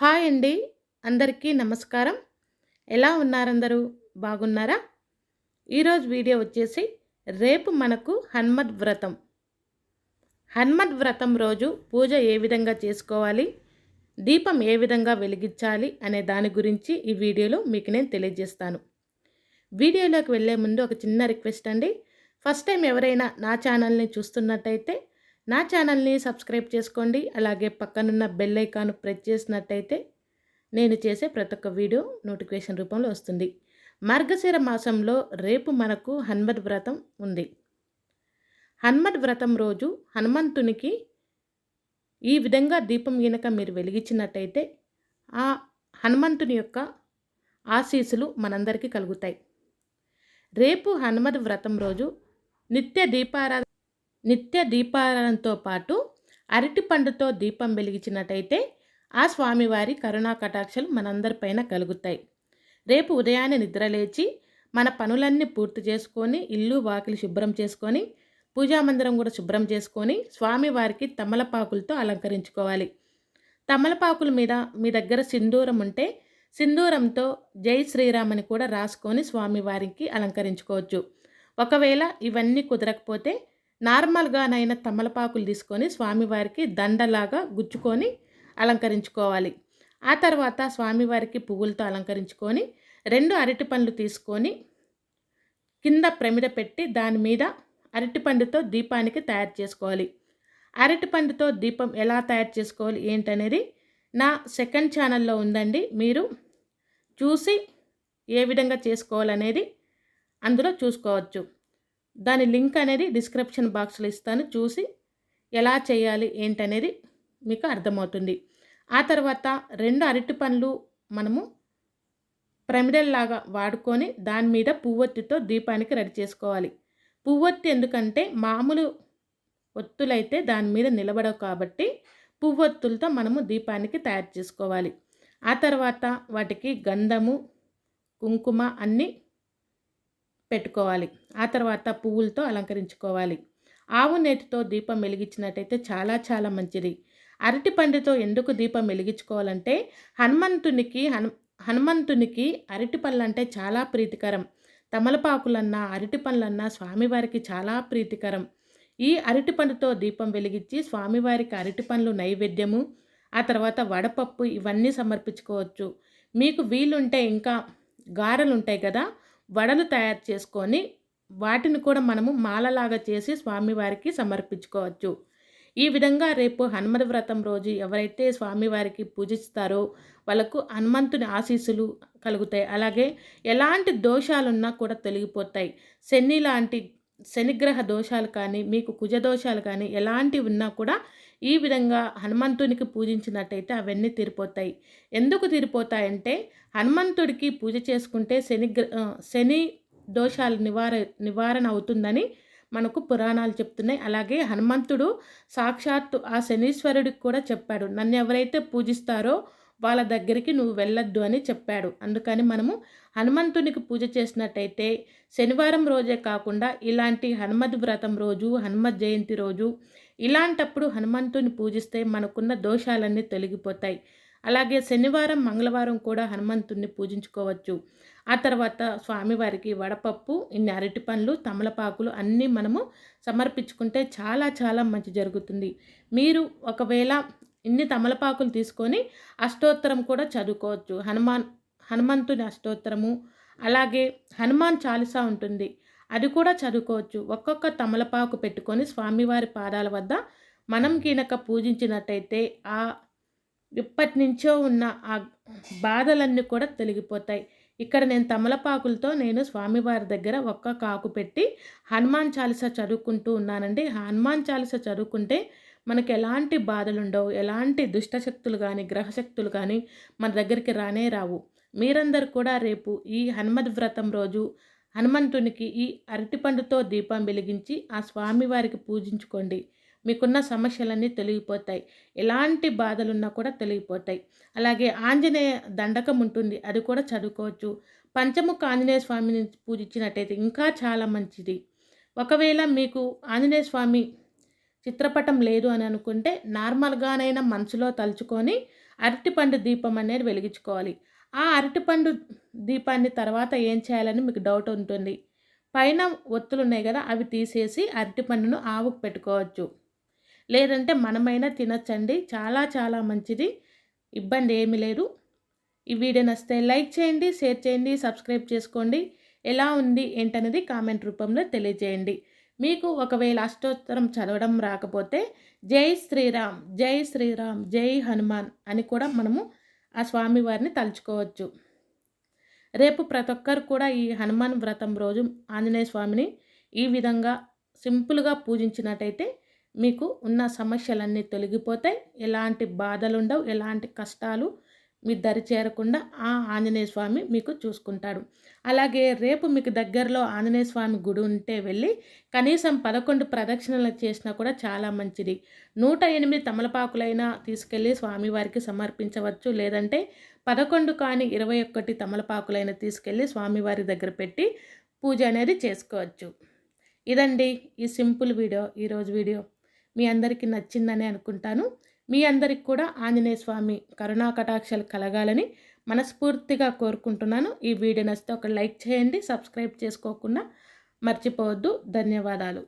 Hi అండి. అందరికీ నమస్కారం. ఎలా ఉన్నారందరూ? బాగున్నారా? ఈరోజు వీడియో వచ్చేసి రేపు మనకు హనుమద్ వ్రతం. హనుమద్ వ్రతం రోజు పూజ ఏ విధంగా చేసుకోవాలి? దీపం ఏ విధంగా వెలిగించాలి? అనే దాని గురించి ఈ వీడియోలో మీకు నేను తెలియజేస్తాను. వీడియోలోకి వెళ్ళే ముందు ఒక చిన్న రిక్వెస్ట్ అండి. ఫస్ట్ టైం ఎవరైనా నా ఛానల్ని చూస్తున్నట్టయితే నా ఛానల్ని సబ్స్క్రైబ్ చేసుకోండి. అలాగే పక్కనున్న బెల్ ఐకాన్ ప్రెస్ చేసినట్టయితే నేను చేసే ప్రతి ఒక్క వీడియో నోటిఫికేషన్ రూపంలో వస్తుంది. మార్గశిర మాసంలో రేపు మనకు హనుమద్ వ్రతం ఉంది. హనుమద్ వ్రతం రోజు హనుమంతునికి ఈ విధంగా దీపం గనక మీరు వెలిగించినట్టయితే ఆ హనుమంతుని యొక్క ఆశీస్సులు మనందరికీ కలుగుతాయి. రేపు హనుమద్ వ్రతం రోజు నిత్య దీపారాధన నిత్య దీపారాధనతో పాటు అరటి పండుతో దీపం వెలిగించినట్టయితే ఆ స్వామివారి కరుణా కటాక్షలు మనందరిపైన కలుగుతాయి. రేపు ఉదయాన్నే నిద్రలేచి మన పనులన్నీ పూర్తి చేసుకొని ఇల్లు వాకిలి శుభ్రం చేసుకొని పూజామందిరం కూడా శుభ్రం చేసుకొని స్వామివారికి తమలపాకులతో అలంకరించుకోవాలి. తమలపాకుల మీద మీ దగ్గర సింధూరం ఉంటే సింధూరంతో జై శ్రీరామ్ అని కూడా రాసుకొని స్వామివారికి అలంకరించుకోవచ్చు. ఒకవేళ ఇవన్నీ కుదరకపోతే నార్మల్గానైనా తమలపాకులు తీసుకొని స్వామివారికి దండలాగా గుచ్చుకొని అలంకరించుకోవాలి. ఆ తర్వాత స్వామివారికి పువ్వులతో అలంకరించుకొని రెండు అరటి పండ్లు తీసుకొని కింద ప్రమిద పెట్టి దాని మీద అరటిపండుతో దీపానికి తయారు చేసుకోవాలి. అరటిపండుతో దీపం ఎలా తయారు చేసుకోవాలి ఏంటనేది నా సెకండ్ ఛానల్లో ఉందండి. మీరు చూసి ఏ విధంగా చేసుకోవాలనేది అందులో చూసుకోవచ్చు. దాని లింక్ అనేది డిస్క్రిప్షన్ బాక్స్లో ఇస్తాను. చూసి ఎలా చేయాలి ఏంటనేది మీకు అర్థమవుతుంది. ఆ తర్వాత రెండు అరటి పండ్లు మనము ప్రమిదల్లాగా వాడుకొని దాని మీద పువ్వొత్తితో దీపానికి రెడీ చేసుకోవాలి. పువ్వొత్తి ఎందుకంటే మామూలు ఒత్తులైతే దాని మీద నిలబడవు కాబట్టి పువ్వొత్తులతో మనము దీపానికి తయారు చేసుకోవాలి. ఆ తర్వాత వాటికి గంధము కుంకుమ అన్నీ పెట్టుకోవాలి. ఆ తర్వాత పువ్వులతో అలంకరించుకోవాలి. ఆవు నేతితో దీపం వెలిగించినట్టయితే చాలా చాలా మంచిది. అరటి పండుతో ఎందుకు దీపం వెలిగించుకోవాలంటే హనుమంతునికి హను హనుమంతునికి అరటి పళ్ళు అంటే చాలా ప్రీతికరం. తమలపాకులన్నా అరటి పండ్లన్నా స్వామివారికి చాలా ప్రీతికరం. ఈ అరటి పండుతో దీపం వెలిగించి స్వామివారికి అరటి పండ్లు నైవేద్యము ఆ తర్వాత వడపప్పు ఇవన్నీ సమర్పించుకోవచ్చు. మీకు వీలుంటే ఇంకా గారెలు ఉంటాయి కదా వడలు తయారు చేసుకొని వాటిని కూడా మనము మాలలాగా చేసి స్వామివారికి సమర్పించుకోవచ్చు. ఈ విధంగా రేపు హనుమద వ్రతం రోజు ఎవరైతే స్వామివారికి పూజిస్తారో వాళ్ళకు హనుమంతుని ఆశీస్సులు కలుగుతాయి. అలాగే ఎలాంటి దోషాలున్నా కూడా తొలగిపోతాయి. శని లాంటి శనిగ్రహ దోషాలు కానీ మీకు కుజ దోషాలు కానీ ఎలాంటివి ఉన్నా కూడా ఈ విధంగా హనుమంతునికి పూజించినట్టయితే అవన్నీ తీరిపోతాయి. ఎందుకు తీరిపోతాయంటే హనుమంతుడికి పూజ చేసుకుంటే శని శని దోషాలు నివార నివారణ అవుతుందని మనకు పురాణాలు చెప్తున్నాయి. అలాగే హనుమంతుడు సాక్షాత్తు ఆ శనీశ్వరుడికి కూడా చెప్పాడు. నన్ను ఎవరైతే పూజిస్తారో వాళ్ళ దగ్గరికి నువ్వు వెళ్ళొద్దు అని చెప్పాడు. అందుకని మనము హనుమంతునికి పూజ చేసినట్టయితే శనివారం రోజే కాకుండా ఇలాంటి హనుమద్ వ్రతం రోజు హనుమత్ జయంతి రోజు ఇలాంటప్పుడు హనుమంతుని పూజిస్తే మనకున్న దోషాలన్నీ తొలగిపోతాయి. అలాగే శనివారం మంగళవారం కూడా హనుమంతుణ్ణి పూజించుకోవచ్చు. ఆ తర్వాత స్వామివారికి వడపప్పు ఇన్ని అరటి పండ్లు తమలపాకులు అన్నీ మనము సమర్పించుకుంటే చాలా చాలా మంచి జరుగుతుంది. మీరు ఒకవేళ ఇన్ని తమలపాకులు తీసుకొని అష్టోత్తరం కూడా చదువుకోవచ్చు. హనుమాన్ హనుమంతుని అష్టోత్తరము అలాగే హనుమాన్ చాలీసా ఉంటుంది. అది కూడా చదువుకోవచ్చు. ఒక్కొక్క తమలపాకు పెట్టుకొని స్వామివారి పాదాల వద్ద మనం కీనక పూజించినట్టయితే ఆ ఇప్పటి నుంచో ఉన్న ఆ బాధలన్నీ కూడా తొలగిపోతాయి. ఇక్కడ నేను తమలపాకులతో నేను స్వామివారి దగ్గర ఒక్క కాకు పెట్టి హనుమాన్ చాలీస చదువుకుంటూ ఉన్నానండి. హనుమాన్ చాలీస చదువుకుంటే మనకు ఎలాంటి బాధలు ఉండవు ఎలాంటి దుష్టశక్తులు కానీ గ్రహశక్తులు కానీ మన దగ్గరికి రానే రావు. మీరందరూ కూడా రేపు ఈ హనుమద్ వ్రతం రోజు హనుమంతునికి ఈ అరటిపండుతో దీపం వెలిగించి ఆ స్వామివారికి పూజించుకోండి. మీకున్న సమస్యలన్నీ తొలగిపోతాయి. ఎలాంటి బాధలున్నా కూడా తొలగిపోతాయి. అలాగే ఆంజనేయ దండకం ఉంటుంది అది కూడా చదువుకోవచ్చు. పంచముఖ ఆంజనేయ స్వామిని పూజించినట్టయితే ఇంకా చాలా మంచిది. ఒకవేళ మీకు ఆంజనేయ స్వామి చిత్రపటం లేదు అని అనుకుంటే నార్మల్గానైనా మనసులో తలుచుకొని అరటిపండు దీపం అనేది వెలిగించుకోవాలి. ఆ అరటిపండు దీపాన్ని తర్వాత ఏం చేయాలని మీకు డౌట్ ఉంటుంది. పైన ఒత్తులు ఉన్నాయి కదా అవి తీసేసి అరటిపండును ఆవుకు పెట్టుకోవచ్చు. లేదంటే మనమైనా తినచ్చండి. చాలా చాలా మంచిది. ఇబ్బంది ఏమీ లేదు. ఈ వీడియో నచ్చితే లైక్ చేయండి షేర్ చేయండి సబ్స్క్రైబ్ చేసుకోండి. ఎలా ఉంది ఏంటనేది కామెంట్ రూపంలో తెలియజేయండి. మీకు ఒకవేళ అష్టోత్తరం చదవడం రాకపోతే జై శ్రీరామ్ జై శ్రీరామ్ జై హనుమాన్ అని కూడా మనము ఆ స్వామివారిని తలుచుకోవచ్చు. రేపు ప్రతి ఒక్కరు కూడా ఈ హనుమాన్ వ్రతం రోజు ఆంజనేయ స్వామిని ఈ విధంగా సింపుల్గా పూజించినట్టయితే మీకు ఉన్న సమస్యలన్నీ తొలగిపోతాయి. ఎలాంటి బాధలు ఉండవు ఎలాంటి కష్టాలు మీ దరి చేరకుండా ఆ ఆంజనేయ స్వామి మీకు చూసుకుంటాడు. అలాగే రేపు మీకు దగ్గరలో ఆంజనేయ స్వామి గుడి ఉంటే వెళ్ళి కనీసం పదకొండు ప్రదక్షిణలు చేసినా కూడా చాలా మంచిది. నూట ఎనిమిది తమలపాకులైనా తీసుకెళ్ళి స్వామివారికి సమర్పించవచ్చు. లేదంటే పదకొండు కానీ ఇరవై ఒక్కటి తమలపాకులైనా తీసుకెళ్ళి స్వామివారి దగ్గర పెట్టి పూజ అనేది చేసుకోవచ్చు. ఇదండి ఈ సింపుల్ వీడియో ఈరోజు వీడియో. మీ అందరికీ నచ్చిందని అనుకుంటాను. మీ అందరికి కూడా ఆంజనేయ స్వామి కరుణా కటాక్షలు కలగాలని మనస్ఫూర్తిగా కోరుకుంటున్నాను. ఈ వీడియో నచ్చితే ఒక లైక్ చేయండి సబ్స్క్రైబ్ చేసుకోకుండా మర్చిపోవద్దు. ధన్యవాదాలు.